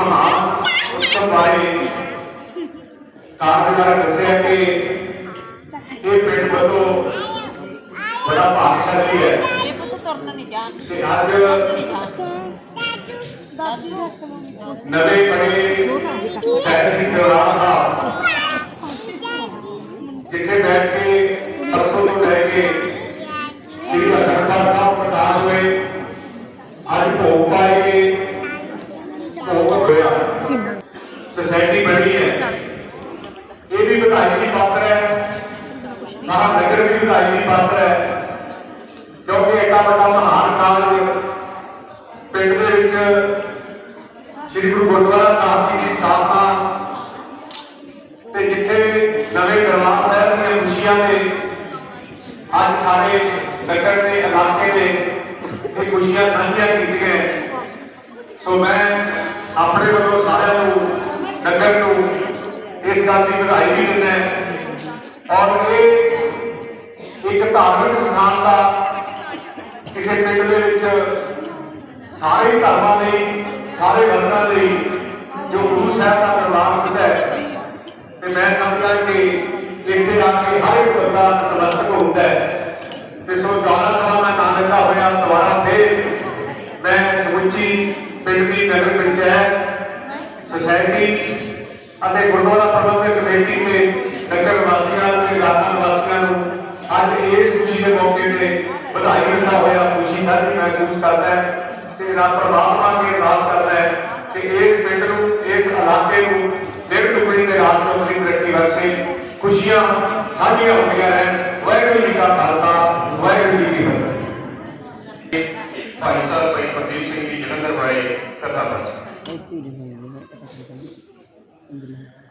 ਮਹਾਨ ਉਤਸਵ ਬਾਰੇ ਕਾਰਜਕਾਰ ਦੱਸਿਆ ਕਿ ਇਹ ਪਿੰਡ ਵੱਲੋਂ ਬੜਾ ਭਾਗਸ਼ਾਲੀ ਹੈ ਇਹ ਪੁੱਤ ਤੁਰਨ ਨਹੀਂ ਜਾਣਦੇ ਕਿ ਅੱਜ ਨਹੀਂ ਜਾਣਦੇ ਨਵੇਂ ਬਣੇ ਸੈਕਟਰੀ ਜਵਾਹਰ ਭੋਗ ਹੋਇਆ ਸੁਸਾਇਟੀ ਬਣੀ ਹੈ। ਇਹ ਵੀ ਵਧਾਈ ਦੀ ਪਾਤਰ ਹੈ। ਸਾਰਾ ਨਗਰ ਵੀ ਵਧਾਈ ਦੀ ਪਾਤਰ ਹੈ। ਕਿਉਂਕਿ ਏਡਾ ਵੱਡਾ ਮਹਾਨ ਕਾਰਜ ਪਿੰਡ ਦੇ ਵਿੱਚ ਸ੍ਰੀ ਗੁਰੂ ਗੁਰਦੁਆਰਾ ਸਾਹਿਬ ਜੀ ਦੀ ਸਥਾਪਨਾ ਤੇ ਜਿੱਥੇ ਨਵੇਂ ਦਰਬਾਰ ਸਾਹਿਬ ਦੀਆਂ ਖੁਸ਼ੀਆਂ ਨੇ ਅੱਜ ਸਾਰੇ ਨਗਰ ਦੇ ਇਸ ਗੱਲ ਦੀ ਵਧਾਈ ਵੀ ਦਿੰਦਾ ਔਰ ਇਹ ਇੱਕ ਧਾਰਮਿਕ ਸਥਾਨ ਦਾ ਕਿਸੇ ਪਿੰਡ ਦੇ ਵਿੱਚ ਸਾਰੇ ਧਰਮਾਂ ਲਈ, ਸਾਰੇ ਵਰਗਾਂ ਲਈ ਜੋ ਗੁਰੂ ਸਾਹਿਬ ਦਾ ਪ੍ਰਵਾਨ ਹੁੰਦਾ ਹੈ, ਤੇ ਮੈਂ ਸਮਝਦਾ ਕਿ ਇੱਥੇ ਆ ਕੇ ਹਰ ਇੱਕ ਬੰਦਾ ਨਤਮਸਤਕ ਹੁੰਦਾ ਹੈ। ਤੇ ਸੋ ਜਵਾਨਾ ਸਭਾ ਦਾ ਨਾਂ ਦਿੱਤਾ ਹੋਇਆ, ਦੁਬਾਰਾ ਫੇਰ ਮੈਂ ਸਮੁੱਚੀ ਪਿੰਡ ਦੀ ਨਗਰ ਪੰਚਾਇਤ ਸੁਸਾਇਟੀ ਅਤੇ ਗੁਰਦੁਆਰਾ ਪ੍ਰਬੰਧਕ ਕਮੇਟੀ ਦੇ ਨਗਰ ਵਾਸੀਆਂ ਤੇ ਇਲਾਕਾ ਨਿਵਾਸੀਆਂ ਨੂੰ ਅੱਜ ਇਸ ਖੁਸ਼ੀ ਦੇ ਮੌਕੇ ਤੇ ਵਧਾਈ ਦਿੰਦਾ ਹੋਇਆ ਖੁਸ਼ੀ ਸਾਡੀ ਮਹਿਸੂਸ ਕਰਦਾ ਹੈ ਤੇ ਰੱਬ ਪਰਮਾਤਮਾ ਅੱਗੇ ਅਰਦਾਸ ਕਰਦਾ ਹੈ ਕਿ ਇਸ ਪਿੰਡ ਨੂੰ, ਇਸ ਇਲਾਕੇ ਨੂੰ ਦਿਨ ਟੁਕੜੀ ਦੇ ਰਾਤ ਤੋਂ ਆਪਣੀ ਤਰੱਕੀ ਬਖਸ਼ੇ, ਖੁਸ਼ੀਆਂ ਸਾਂਝੀਆਂ ਹੁੰਦੀਆਂ ਰਹਿਣ। ਵਾਹਿਗੁਰੂ ਜੀ ਕਾ ਖਾਲਸਾ, ਵਾਹਿਗੁਰੂ ਜੀ ਕੀ ਫਤਿਹ। ਭਾਈ ਸਾਹਿਬ, ਭਾਈ ਪ੍ਰਦੀਪ ਸਿੰਘ ਜੀ, ਜਲੰਧਰ ਵਾਲੇ ਕਥਾ ਬਚ ਇੱਥੇ